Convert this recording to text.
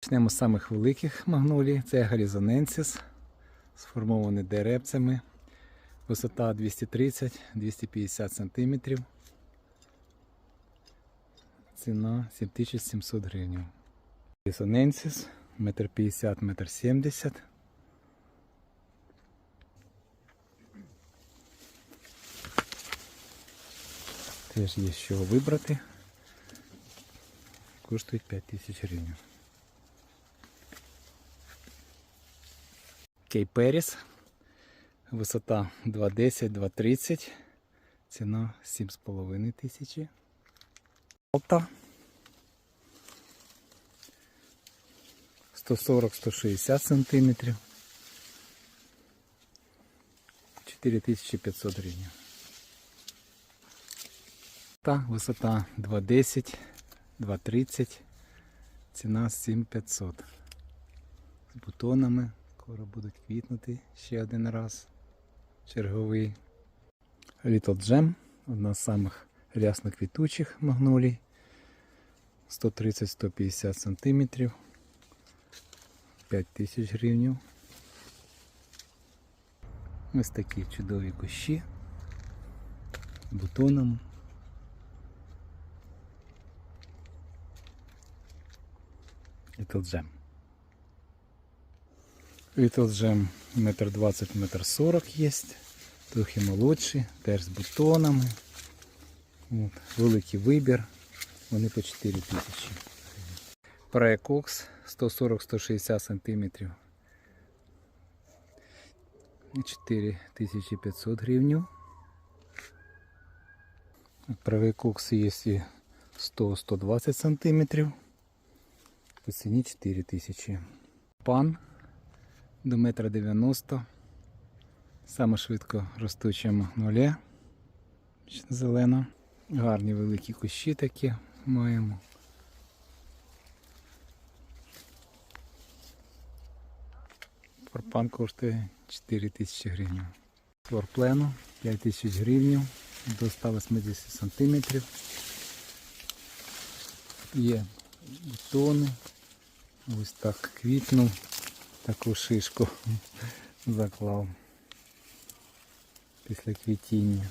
Почнемо з самих великих магнолій. Це Гарізоненсіс, сформований деревцями. Висота 230-250 см. Ціна 7700 гривень. Гарізоненсіс, 1,50 м, 1,70 м. Теж є з чого вибрати. Коштують 5000 гривень. Кейперіс. Висота 2,10-2,30. Ціна 7,5 тисячі. Алта 140-160 сантиметрів. 4500 гривень. Та висота 2,10, 2,30. Ціна 7500. З бутонами. Скоро будуть квітнути ще один раз. Черговий. Little Gem. Одна з самих рясно квітучих магнолій. 130-150 сантиметрів. 5000 гривень. Ось такі чудові кущі. Бутоном. Little Gem. Little Gem метр двадцять, метр сорок є. Трохи молодші, теж з бутонами. От, великий вибір. Вони по 4 тисячі. Прекокс 140-160 сантиметрів. 4500 гривень. Правий кокс є і 100-120 сантиметрів. По ціні 4 тисячі. Пан до метра 90. Саме швидко ростуча магнолія. Зелена. Гарні великі кущі такі маємо. Пропан коштує 4 тисячі гривень. Флорплену 5 тисяч гривень до 180 сантиметрів. Є бутони. Ось так квітнув, таку шишку заклав після квітіння.